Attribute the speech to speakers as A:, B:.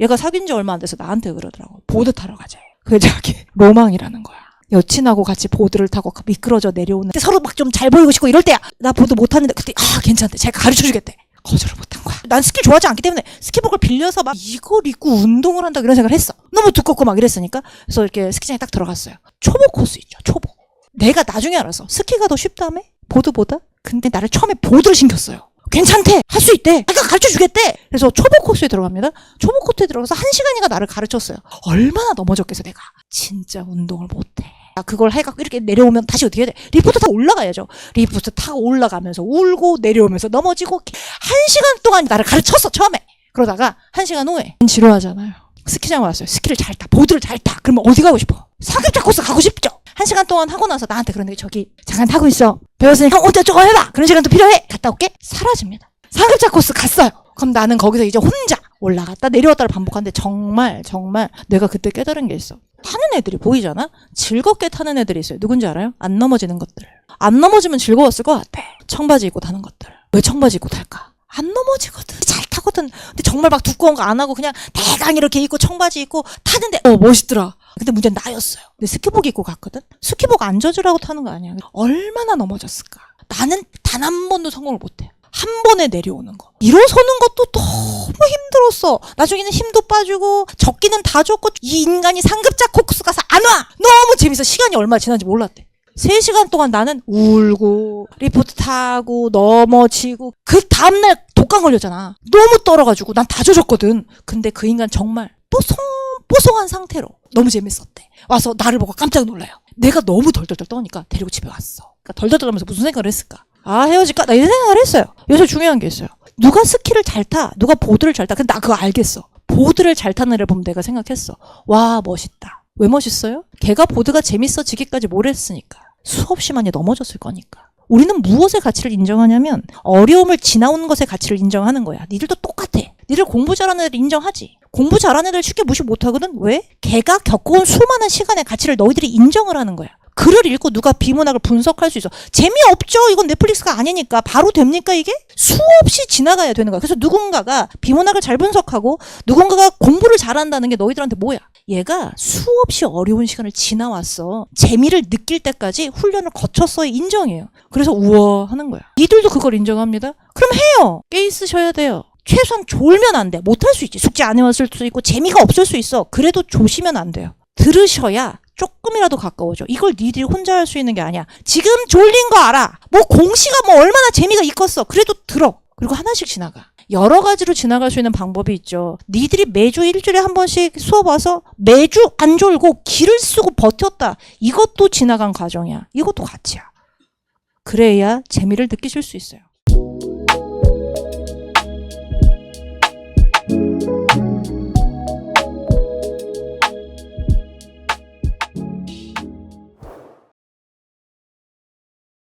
A: 얘가 사귄 지 얼마 안 돼서 나한테 그러더라고. 보드 타러 가자. 그게 자기 로망이라는 거야. 여친하고 같이 보드를 타고 미끄러져 내려오는 근데 서로 막 좀 잘 보이고 싶고 이럴 때야. 나 보드 못하는데 그때 아 괜찮대. 제가 가르쳐 주겠대. 거절을 못한 거야. 난 스킬 좋아하지 않기 때문에 스키복을 빌려서 막 이걸 입고 운동을 한다 이런 생각을 했어. 너무 두껍고 막 이랬으니까. 그래서 이렇게 스키장에 딱 들어갔어요. 초보 코스 있죠 초보 내가 나중에 알았어 스키가 더 쉽다며? 보드보다? 근데 나를 처음에 보드를 신겼어요 괜찮대 할 수 있대 내가 가르쳐 주겠대 그래서 초보 코스에 들어갑니다 초보 코스에 들어가서 한 시간이가 나를 가르쳤어요 얼마나 넘어졌겠어 내가 진짜 운동을 못해 아, 그걸 해갖고 이렇게 내려오면 다시 어떻게 해야 돼? 리프트 타고 올라가야죠. 리프트 타고 올라가면서 울고 내려오면서 넘어지고 한 시간 동안 나를 가르쳤어 처음에. 그러다가 한 시간 후에 지루하잖아요. 스키장 왔어요. 스키를 잘 타, 보드를 잘 타. 그러면 어디 가고 싶어? 사격자 코스 가고 싶죠. 한 시간 동안 하고 나서 나한테 그러는데 저기 잠깐 타고 있어. 배웠으니까 어쩌 저거 해봐. 그런 시간도 필요해. 갔다 올게. 사라집니다. 사격자 코스 갔어요. 그럼 나는 거기서 이제 혼자 올라갔다 내려왔다를 반복하는데 정말 정말 내가 그때 깨달은 게 있어. 타는 애들이 보이잖아? 즐겁게 타는 애들이 있어요. 누군지 알아요? 안 넘어지는 것들. 안 넘어지면 즐거웠을 것 같아. 청바지 입고 타는 것들. 왜 청바지 입고 탈까? 안 넘어지거든. 잘 타거든. 근데 정말 막 두꺼운 거 안 하고 그냥 대강 이렇게 입고 청바지 입고 타는데 어 멋있더라. 근데 문제는 나였어요. 근데 스키복 입고 갔거든. 스키복 안 젖으라고 타는 거 아니야. 얼마나 넘어졌을까? 나는 단 한 번도 성공을 못해. 한 번에 내려오는 거. 일어서는 것도 너무 힘들었어. 나중에는 힘도 빠지고 적기는 다 줬고 이 인간이 상급자 코스 가서 안 와. 너무 재밌어. 시간이 얼마 지난지 몰랐대. 3시간 동안 나는 울고 리포트 타고 넘어지고 그 다음날 독감 걸렸잖아. 너무 떨어가지고 난 다 젖었거든. 근데 그 인간 정말 뽀송 뽀송한 상태로 너무 재밌었대. 와서 나를 보고 깜짝 놀라요. 내가 너무 덜덜덜 떠니까 데리고 집에 왔어. 그러니까 덜덜 떨면서 무슨 생각을 했을까? 아 헤어질까? 나 이런 생각을 했어요. 여기서 중요한 게 있어요. 누가 스키를 잘 타, 누가 보드를 잘 타. 근데 나 그거 알겠어. 보드를 잘 타는 애를 보면 내가 생각했어. 와 멋있다. 왜 멋있어요? 걔가 보드가 재밌어지기까지 뭘 했으니까. 수없이 많이 넘어졌을 거니까. 우리는 무엇의 가치를 인정하냐면 어려움을 지나오는 것의 가치를 인정하는 거야. 니들도 똑같아. 니들 공부 잘하는 애들 인정하지. 공부 잘하는 애들 쉽게 무시 못하거든. 왜? 걔가 겪어온 수많은 시간의 가치를 너희들이 인정을 하는 거야. 글을 읽고 누가 비문학을 분석할 수 있어. 재미없죠. 이건 넷플릭스가 아니니까. 바로 됩니까 이게? 수없이 지나가야 되는 거야. 그래서 누군가가 비문학을 잘 분석하고 누군가가 공부를 잘한다는 게 너희들한테 뭐야? 얘가 수없이 어려운 시간을 지나왔어. 재미를 느낄 때까지 훈련을 거쳤어의 인정이에요. 그래서 우와 하는 거야. 니들도 그걸 인정합니다. 그럼 해요. 깨 있으셔야 돼요. 최소한 졸면 안 돼. 못할 수 있지. 숙제 안 해왔을 수도 있고 재미가 없을 수 있어. 그래도 조시면 안 돼요. 들으셔야 조금이라도 가까워져. 이걸 니들이 혼자 할 수 있는 게 아니야. 지금 졸린 거 알아. 뭐 공시가 뭐 얼마나 재미가 있겠어. 그래도 들어. 그리고 하나씩 지나가. 여러 가지로 지나갈 수 있는 방법이 있죠. 니들이 매주 일주일에 한 번씩 수업 와서 매주 안 졸고 기를 쓰고 버텼다. 이것도 지나간 과정이야. 이것도 가치야. 그래야 재미를 느끼실 수 있어요.